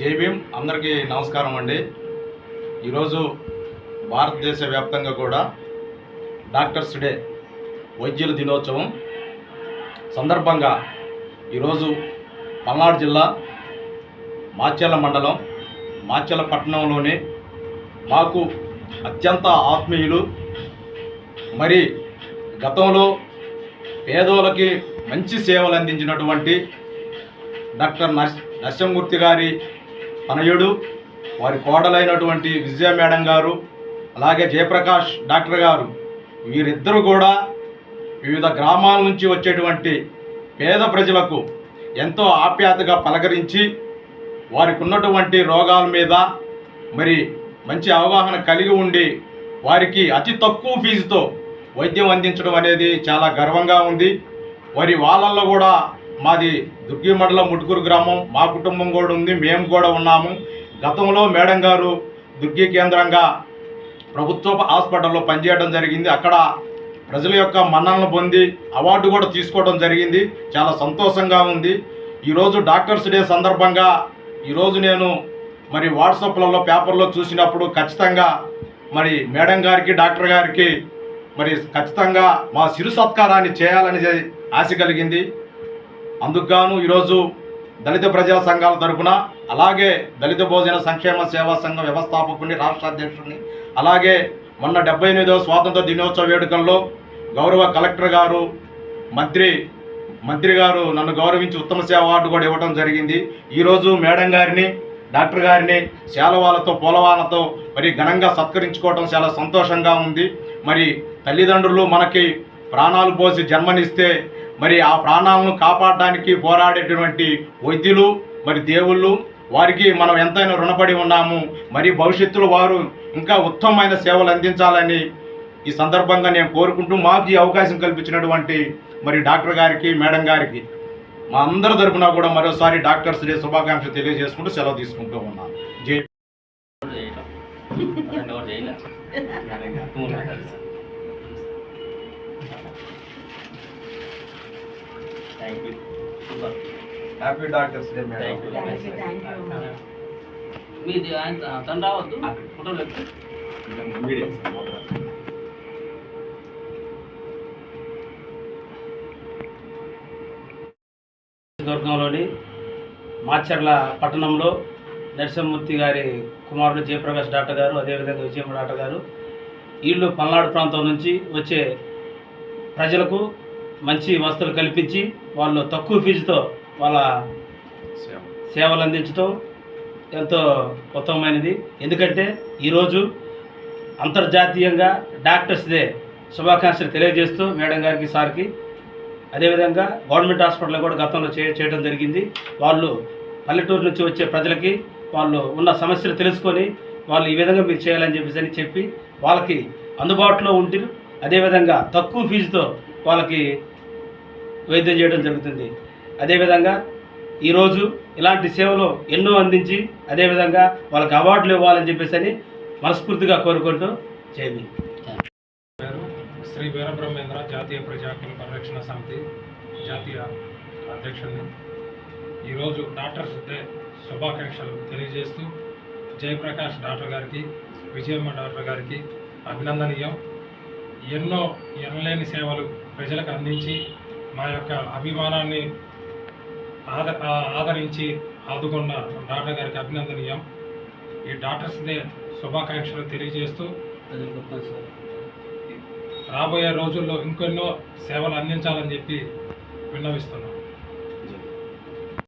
అందరికీ నమస్కారం అండి. ఈరోజు భారతదేశ వ్యాప్తంగా కూడా డాక్టర్స్ డే వైద్యుల దినోత్సవం సందర్భంగా ఈరోజు పల్నాడు జిల్లా మాచెల్ల మండలం మాచెల్ల పట్టణంలోని మాకు అత్యంత ఆత్మీయులు మరి గతంలో పేదోళ్ళకి మంచి సేవలు అందించినటువంటి డాక్టర్ నర్స్ నరసింహమూర్తి గారి తనయుడు వారి కోడలైనటువంటి విజయ మేడం గారు అలాగే జయప్రకాష్ డాక్టర్ గారు వీరిద్దరూ కూడా వివిధ గ్రామాల నుంచి వచ్చేటువంటి పేద ప్రజలకు ఎంతో ఆప్యాయతగా పలకరించి వారికి ఉన్నటువంటి రోగాల మీద మరి మంచి అవగాహన కలిగి ఉండి వారికి అతి తక్కువ ఫీజుతో వైద్యం అందించడం అనేది చాలా గర్వంగా ఉంది. మరి వాళ్ళల్లో కూడా మాది దుర్గి మండలం ముటుకూరు గ్రామం. మా కుటుంబం కూడా ఉంది మేము కూడా ఉన్నాము. గతంలో మేడం గారు దుర్గి కేంద్రంగా ప్రభుత్వ హాస్పిటల్లో పనిచేయడం జరిగింది. అక్కడ ప్రజల యొక్క మన్ననలు పొంది అవార్డు కూడా తీసుకోవడం జరిగింది. చాలా సంతోషంగా ఉంది. ఈరోజు డాక్టర్స్ డే సందర్భంగా ఈరోజు నేను మరి వాట్సాప్లలో పేపర్లో చూసినప్పుడు ఖచ్చితంగా మరి మేడం గారికి డాక్టర్ గారికి మరి ఖచ్చితంగా మా సిరు సత్కారాన్ని చేయాలని ఆశ కలిగింది. అందుకుగాను ఈరోజు దళిత ప్రజా సంఘాల తరపున అలాగే దళిత భోజన సంక్షేమ సేవా సంఘం వ్యవస్థాపకుడిని రాష్ట్ర అధ్యక్షుడిని అలాగే మొన్న డెబ్బై ఎనిమిదవ స్వాతంత్ర దినోత్సవ వేడుకల్లో గౌరవ కలెక్టర్ గారు మంత్రి మంత్రి గారు నన్ను గౌరవించి ఉత్తమ సేవ అవార్డు కూడా ఇవ్వడం జరిగింది. ఈరోజు మేడం గారిని డాక్టర్ గారిని శాలవాలతో పూలవాలతో మరి ఘనంగా సత్కరించుకోవడం చాలా సంతోషంగా ఉంది. మరి తల్లిదండ్రులు మనకి ప్రాణాలు పోసి జన్మనిస్తే మరి ఆ ప్రాణాలను కాపాడడానికి పోరాడేటువంటి వైద్యులు మరి దేవుళ్ళు వారికి మనం ఎంతైనా రుణపడి ఉన్నాము మరి భవిష్యత్తులో వారు ఇంకా ఉత్తమమైన సేవలు అందించాలని ఈ సందర్భంగా నేను కోరుకుంటూ మాకు ఈ అవకాశం కల్పించినటువంటి మరి డాక్టర్ గారికి మేడం గారికి మా అందరి తరపున కూడా మరోసారి డాక్టర్స్ డే శుభాకాంక్షలు తెలియజేసుకుంటూ సెలవు తీసుకుంటూ ఉన్నాను. జై happy doctors day Thank you. Thank you thank you మీది ఆయన తను రావద్దు? ఫోటోలు. దుర్గంలోని మాచర్ల పట్టణంలో నరసింహమూర్తి గారి కుమారుడు జయప్రకాష్ డాక్టర్ గారు అదేవిధంగా విజయమ్మ డాక్టర్ గారు వీళ్ళు పల్నాడు ప్రాంతం నుంచి వచ్చే ప్రజలకు మంచి వసతులు కల్పించి వాళ్ళు తక్కువ ఫీజుతో వాళ్ళ సేవలు అందించడం ఎంతో ఉత్తమమైనది. ఎందుకంటే ఈరోజు అంతర్జాతీయంగా డాక్టర్స్ డే శుభాకాంక్షలు తెలియజేస్తూ మేడం గారికి సార్కి. అదేవిధంగా గవర్నమెంట్ హాస్పిటల్లో కూడా గతంలో చే చేయడం జరిగింది. వాళ్ళు పల్లెటూరు నుంచి వచ్చే ప్రజలకి వాళ్ళు ఉన్న సమస్యలు తెలుసుకొని వాళ్ళు ఈ విధంగా మీరు చేయాలని చెప్పేసి అని చెప్పి వాళ్ళకి అందుబాటులో ఉంటూ అదేవిధంగా తక్కువ ఫీజుతో వాళ్ళకి వైద్యం చేయడం జరుగుతుంది. అదేవిధంగా ఈరోజు ఇలాంటి సేవలు ఎన్నో అందించి అదేవిధంగా వాళ్ళకి అవార్డులు ఇవ్వాలని చెప్పేసి అని మనస్ఫూర్తిగా కోరుకుంటూ చేయండి శ్రీ వీరబ్రహ్మేంద్ర జాతీయ ప్రజాకుల పరిరక్షణ సమితి జాతీయ అధ్యక్షుడిని. ఈరోజు డాక్టర్స్ డే శుభాకాంక్షలు తెలియజేస్తూ జయప్రకాష్ డాక్టర్ గారికి విజయమ్మ డాక్టర్ గారికి అభినందనీయం. ఎన్నో ఎనలేని సేవలు ప్రజలకు అందించి మా యొక్క అభిమానాన్ని ఆద ఆదరించి ఆదుకున్న డాక్టర్ గారికి అభినందనీయం. ఈ డాక్టర్స్ డే శుభాకాంక్షలు తెలియజేస్తూ రాబోయే రోజుల్లో ఇంకెన్నో సేవలు అందించాలని చెప్పి విన్నవిస్తున్నాం.